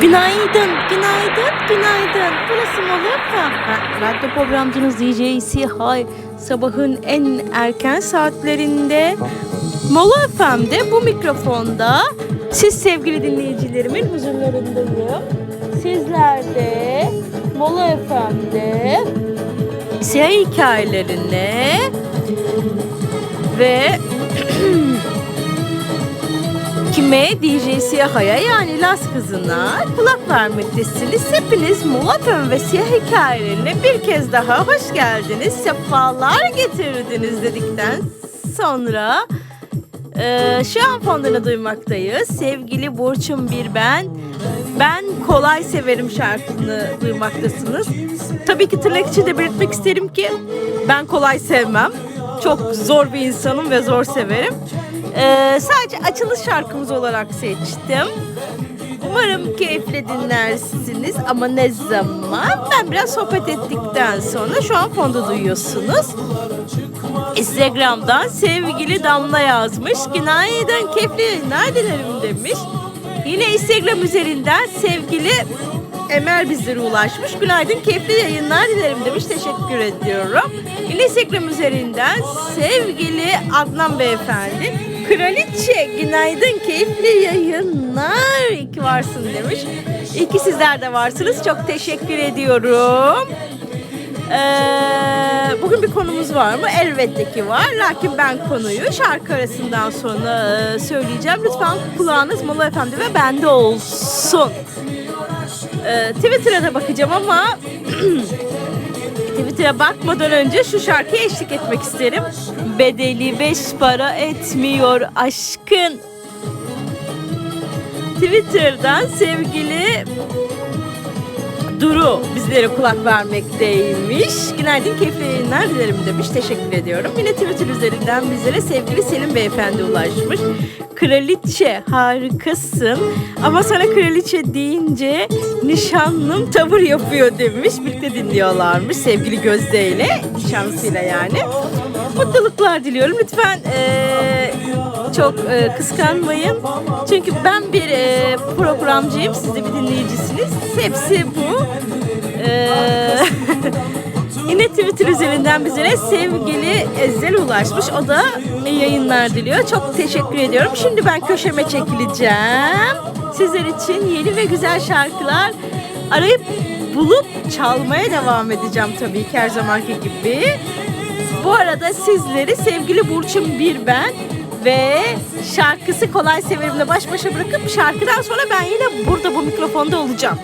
Günaydın, günaydın, günaydın. Burası Ben radyo programcınız DJ Sihay. Sabahın en erken saatlerinde Mola FM'de bu mikrofonda siz sevgili dinleyicilerimin huzurlarındayım. Sizler de Mola FM'de Siyah hikayelerine ve kime DJ Siyaha'ya yani Las kızına kulak vermektesiniz. Hepiniz Molatön ve Siyah hikayelerine bir kez daha hoş geldiniz. Sefalar getirdiniz dedikten sonra e, şu an fondunu duymaktayız. Sevgili Burçun bir ben. Ben kolay severim şarkısını duymaktasınız. Tabii ki tırnak içinde belirtmek isterim ki ben kolay sevmem. Çok zor bir insanım ve zor severim. Ee, sadece açılış şarkımız olarak seçtim. Umarım keyifle dinlersiniz ama ne zaman? Ben biraz sohbet ettikten sonra şu an fonda duyuyorsunuz. Instagram'dan sevgili Damla yazmış. Günaydın keyifli yayınlar dilerim demiş. Yine Instagram üzerinden sevgili Emel bizlere ulaşmış. Günaydın keyifli yayınlar dilerim demiş. Teşekkür ediyorum. Yine Instagram üzerinden sevgili Adnan Beyefendi. Kraliçe günaydın keyifli yayınlar. İyi ki varsın demiş. İyi ki sizler de varsınız. Çok teşekkür ediyorum. Ee, bugün bir konumuz var mı? Elbette ki var. Lakin ben konuyu şarkı arasından sonra e, söyleyeceğim. Lütfen kulağınız Mola Efendi ve bende olsun. Ee, Twitter'a da bakacağım ama Twitter'a bakmadan önce şu şarkıya eşlik etmek isterim. Bedeli beş para etmiyor aşkın. Twitter'dan sevgili Duru bizlere kulak vermekteymiş. Günaydın, keyifli yayınlar dilerim demiş. Teşekkür ediyorum. Yine Twitter üzerinden bizlere sevgili Selim Beyefendi ulaşmış. Kraliçe harikasın ama sana kraliçe deyince nişanlım tavır yapıyor demiş. Birlikte dinliyorlarmış sevgili Gözde ile nişanlısıyla yani. Mutluluklar diliyorum. Lütfen eee, çok eee, kıskanmayın. Çünkü ben bir eee, programcıyım. Siz de bir dinleyicisiniz. Hepsi bu. Eee, Yine Twitter üzerinden bizlere sevgili Ezel ulaşmış. O da yayınlar diliyor. Çok teşekkür ediyorum. Şimdi ben köşeme çekileceğim. Sizler için yeni ve güzel şarkılar arayıp bulup çalmaya devam edeceğim tabii ki her zamanki gibi. Bu arada sizleri sevgili Burçin Bir Ben ve şarkısı Kolay Severim'le baş başa bırakıp şarkıdan sonra ben yine burada bu mikrofonda olacağım.